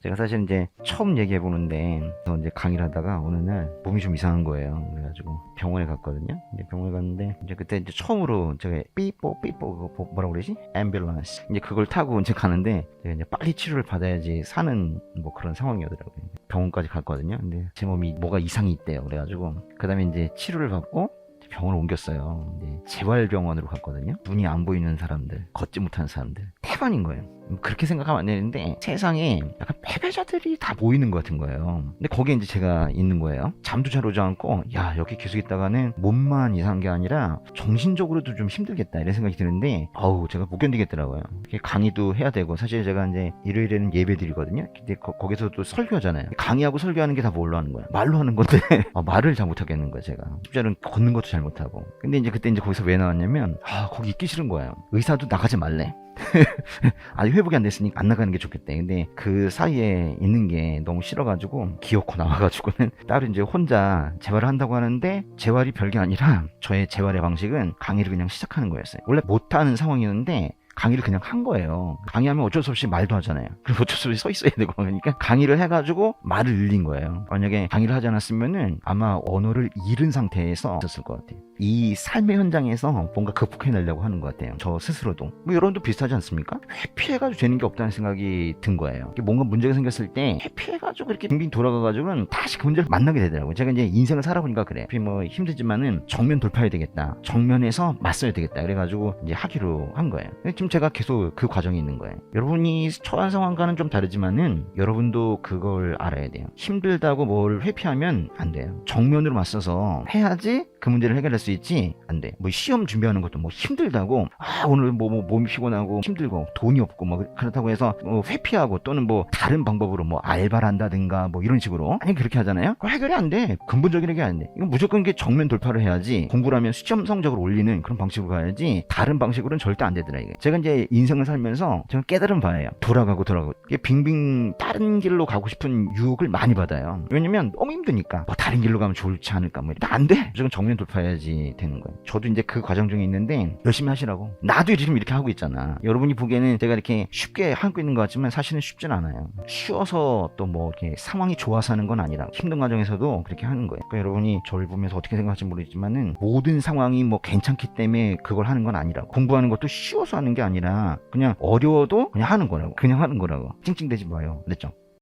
제가 사실 이제 처음 얘기해 보는데 저 이제 강의를 하다가 어느 날 몸이 좀 이상한 거예요. 그래가지고 병원에 갔거든요. 이제 병원에 갔는데 이제 그때 이제 처음으로 제가 삐뽀 삐뽀 뭐- 뭐라고 그러지? 앰뷸런스 이제 그걸 타고 이제 가는데 제가 이제 빨리 치료를 받아야지 사는 뭐 그런 상황이더라고요. 병원까지 갔거든요. 근데 제 몸이 뭐가 이상이 있대요. 그래가지고 그 다음에 이제 치료를 받고 병원을 옮겼어요. 재활병원으로 갔거든요. 눈이 안 보이는 사람들, 걷지 못하는 사람들, 태반인 거예요. 그렇게 생각하면 안 되는데 세상에 약간 패배자들이 다 모이는 것 같은 거예요. 근데 거기에 이제 제가 있는 거예요. 잠도 잘 오지 않고 야 여기 계속 있다가는 몸만 이상한 게 아니라 정신적으로도 좀 힘들겠다 이런 생각이 드는데 어우 제가 못 견디겠더라고요. 강의도 해야 되고 사실 제가 이제 일요일에는 예배 드리거든요. 근데 거, 거기서도 설교하잖아요. 강의하고 설교하는 게 다 뭘로 하는 거야? 말로 하는 건데 아, 말을 잘 못하겠는 거야 제가. 심지어는 걷는 것도 잘 못하고. 근데 이제 그때 이제 거기서 왜 나왔냐면 아 거기 있기 싫은 거예요. 의사도 나가지 말래. 아직 회복이 안 됐으니까 안 나가는 게 좋겠대. 근데 그 사이에 있는 게 너무 싫어가지고 기어코 나와가지고는 따로 이제 혼자 재활을 한다고 하는데 재활이 별게 아니라 저의 재활의 방식은 강의를 그냥 시작하는 거였어요. 원래 못하는 상황이었는데 강의를 그냥 한 거예요. 강의하면 어쩔 수 없이 말도 하잖아요. 그럼 어쩔 수 없이 서 있어야 되고 그러니까 강의를 해가지고 말을 늘린 거예요. 만약에 강의를 하지 않았으면은 아마 언어를 잃은 상태에서 있었을 것 같아요. 이 삶의 현장에서 뭔가 극복해내려고 하는 것 같아요. 저 스스로도. 뭐 여러분도 비슷하지 않습니까? 회피해가지고 되는 게 없다는 생각이 든 거예요. 뭔가 문제가 생겼을 때 회피해가지고 이렇게 빙빙 돌아가가지고는 다시 그 문제를 만나게 되더라고요. 제가 이제 인생을 살아보니까 그래. 뭐 힘들지만은 정면 돌파해야 되겠다. 정면에서 맞서야 되겠다. 그래가지고 이제 하기로 한 거예요. 근데 제가 계속 그 과정에 있는 거예요. 여러분이 처한 상황과는 좀 다르지만은 여러분도 그걸 알아야 돼요. 힘들다고 뭘 회피하면 안 돼요. 정면으로 맞서서 해야지 그 문제를 해결할 수 있지 안 돼. 뭐 시험 준비하는 것도 뭐 힘들다고 아 오늘 뭐, 뭐 몸이 피곤하고 힘들고 돈이 없고 뭐 그렇다고 해서 뭐 회피하고 또는 뭐 다른 방법으로 뭐 알바를 한다든가 뭐 이런 식으로 아니 그렇게 하잖아요. 그거 해결이 안 돼. 근본적인 해결이 안 돼. 이건 무조건 이게 정면 돌파를 해야지 하면 시험 성적을 올리는 그런 방식으로 가야지 다른 방식으로는 절대 안 되더라 이게. 제가 이제 인생을 살면서 제가 깨달은 바예요. 돌아가고 돌아가고 빙빙 다른 길로 가고 싶은 유혹을 많이 받아요. 왜냐면 너무 힘드니까 뭐 다른 길로 가면 좋지 않을까 뭐 안 돼. 무조건 정면 돌파해야지 되는 거예요. 저도 이제 그 과정 중에 있는데 열심히 하시라고. 나도 지금 이렇게 하고 있잖아. 여러분이 보기에는 제가 이렇게 쉽게 하고 있는 것 같지만 사실은 쉽진 않아요. 쉬워서 또 뭐 이렇게 상황이 좋아서 하는 건 아니라 힘든 과정에서도 그렇게 하는 거예요. 그러니까 여러분이 저를 보면서 어떻게 생각할지 모르겠지만은 모든 상황이 뭐 괜찮기 때문에 그걸 하는 건 아니라고. 공부하는 것도 쉬워서 하는 게 아니라 그냥 어려워도 그냥 하는 거라고. 그냥 하는 거라고. 찡찡대지 마요. 됐죠?